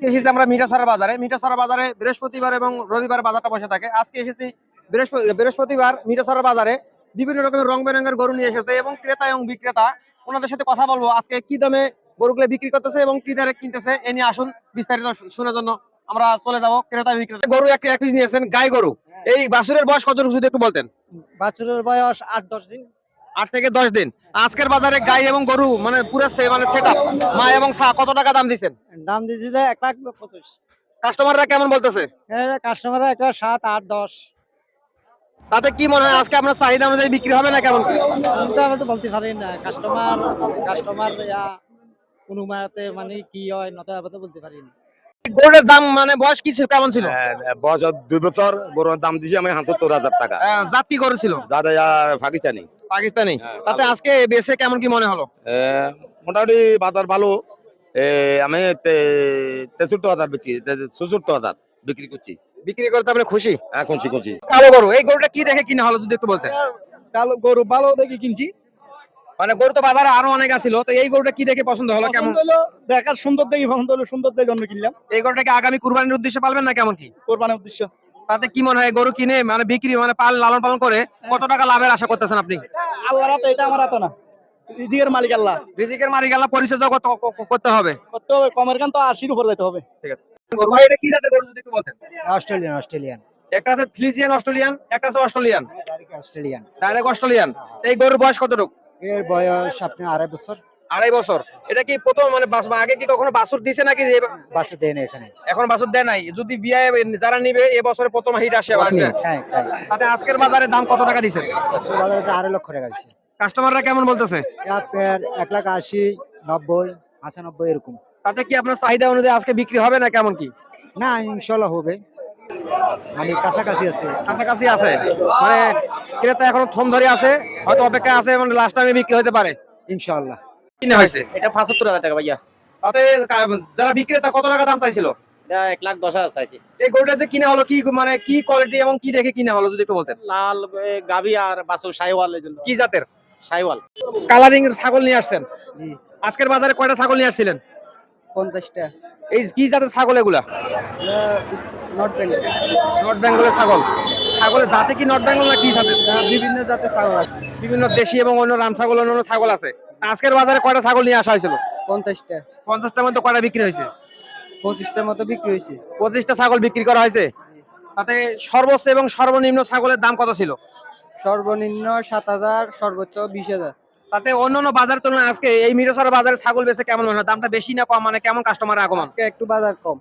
আজকে এসেছি আমরা মিঠাসারা বাজারে। মিঠাসারা বাজারে বৃহস্পতিবার এবং রবিবার বাজারটা বসে থাকে। আজকে এসেছি বৃহস্পতিবার মিঠাসারা বাজারে বিভিন্ন রকমের রং বেরঙের গরু নিয়ে এসেছে এবং ক্রেতা এবং বিক্রেতা, ওনাদের সাথে কথা বলব আজকে কি দামে গরুগুলো বিক্রি করতেছে এবং কি দারে কিনতেছে, এ নিয়ে আসুন বিস্তারিত শোনার জন্য আমরা চলে যাব ক্রেতা বিক্রেতা। গরু একটা এক পিস নিয়েছেন গাই গরু। এই বাছুরের বয়স কত যদি একটু বলতেন? বাছুরের বয়স আট, দশ দিন। আট থেকে দশ দিন। আজকের বাজারে গাই এবং গরু মানে পুরো মানে সেট মা এবং সা কত টাকা দাম দিচ্ছেন দাম দিয়েছিল এক লাখ পঁচিশ। কাস্টমাররা কেমন বলতেছে? কাস্টমার একটা সাত আট দশ। তাতে কি মনে হয় আজকে আপনার চাহিদা অনুযায়ী বিক্রি হবে না কেমন? আমি তো বলতে পারি না। কাস্টমার কাস্টমার কোনো মারাতে মানে কি হয় নতুন আমি তো বলতে পারি না। গরুর দাম মানে বয়স কি ছিল? কেমন ছিল? হ্যাঁ, বয়স দুই বছর গরুর দাম দিছি আমি হাজার টাকা। গরু ছিল? দাদা পাকিস্তানি। পাকিস্তানি। হ্যাঁ, তাতে আজকে বেসে কেমন কি মনে হলো? মোটামুটি বাজার ভালো। আমি তেষট্টি হাজার বেচি চৌষট্টি হাজার বিক্রি করছি। বিক্রি করতে আপনি খুশি? হ্যাঁ খুশি খুশি। কালো গরু এই গরুটা কি দেখে কিনা হলো যদি একটু বলতেন? কালো গরু ভালো দেখে কিনছি। মানে গরু তো বাজারে আরও অনেক আছিল তো এই গরুটা কি দেখে পছন্দ হলো কেমন? হলো দেখার সুন্দর দেখি পছন্দ হলো সুন্দর দেখে জন্য কিনলাম। এই গরুটাকে আগামী কুরবানির উদ্দেশ্যে পালবেন না কেমন কি? কোরবানের উদ্দেশ্য। তাতে কি মনে হয় গরু কিনে মানে বিক্রি মানে পাল লালন পালন করে কত টাকা লাভের আশা করতেছেন আপনি? আল্লাহ রাতে এটা আমার হাতে না। রিজিকের মালিক আল্লাহ। রিজিকের মারি গেলা পরিচর্যা কত- ক- ক- করতে হবে? করতে হবে কমের গান তো আশির উপর যেতে হবে। ঠিক আছে। গরু এটা কি জাতের গরু যদি একটু বলতেন? Australian Australian. একটা আছে ফিলিজিয়ান অস্ট্রেলিয়ান একটা আছে অস্ট্রেলিয়ান। অস্ট্রেলিয়ান। Direct Australian. এই গরুর বয়স কতটুকু? এর বয়স আপনি আড়াই বছর। আড়াই বছর। এটা কি প্রথম মানে আগে কি কখনো বাসুর দিছে নাকি যে দেয় না এখানে। এখন বাসুর দেয় নাই? যদি বিয়ে যারা নিবে এ বছরে প্রথম হিট আসে আসবে। হ্যাঁ হ্যাঁ। তাতে আজকের বাজারে দাম কত টাকা দিছেন আজকে বাজারে তো আড়াই লক্ষ টাকা দিচ্ছে কাস্টমাররা কেমন বলতেছে? এক লাখ আশি নব্বই পঁচানব্বই এরকম। তাতে কি আপনার চাহিদা অনুযায়ী আজকে বিক্রি হবে না কেমন কি? না ইনশাল্লাহ হবে। মানে কাছাকাছি আছে। কাছাকাছি আছে। মানে ক্রেতা এখনও থম ধরে আছে হয়তো অপেক্ষা আছে মানে লাস্ট টাইমে বিক্রি হতে পারে। ইনশাল্লাহ। কিনে হয়েছে? এটা পঁচাত্তর হাজার টাকা ভাইয়া। তাতে যারা বিক্রেতা কত টাকা দাম চাইছিল? এক লাখ দশ হাজার চাইছি। এই গরুটা যে কিনে হলো কি মানে কি কোয়ালিটি এবং কি দেখে কিনে হলো যদি একটু বলতেন। লাল আর বাছুর সাইওয়াল জন্য। কি জাতের? সাইওয়াল। কালারিং ছাগল নিয়ে আসছেন। আজকের বাজারে কয়টা ছাগল নিয়ে আসছিলেন? পঞ্চাশটা। এই কি জাতের ছাগল এগুলা? নট বেঙ্গল নর্থ বেঙ্গলের ছাগল। ছাগলের জাতে কি নর্থ বেঙ্গল না কি জাতের? বিভিন্ন জাতের ছাগল আছে। বিভিন্ন দেশি এবং অন্য রাম ছাগল অন্য ছাগল আছে। আজকের বাজারে কয়টা ছাগল নিয়ে আসা হয়েছিল? পঞ্চাশটা। পঞ্চাশটার মধ্যে কয়টা বিক্রি হয়েছে? পঁচিশটার মতো বিক্রি হয়েছে। পঁচিশটা ছাগল বিক্রি করা হয়েছে? তাতে সর্বোচ্চ এবং সর্বনিম্ন ছাগলের দাম কত ছিল? সর্বনিম্ন সাত হাজার সর্বোচ্চ বিশ হাজার। তাতে অন্যান্য বাজার তুলনায় আজকে এই মিরসর বাজারে ছাগল বেচে কেমন মনে হয়? দামটা বেশি না কম? মানে কেমন কাস্টমার আগমন? একটু বাজার কম।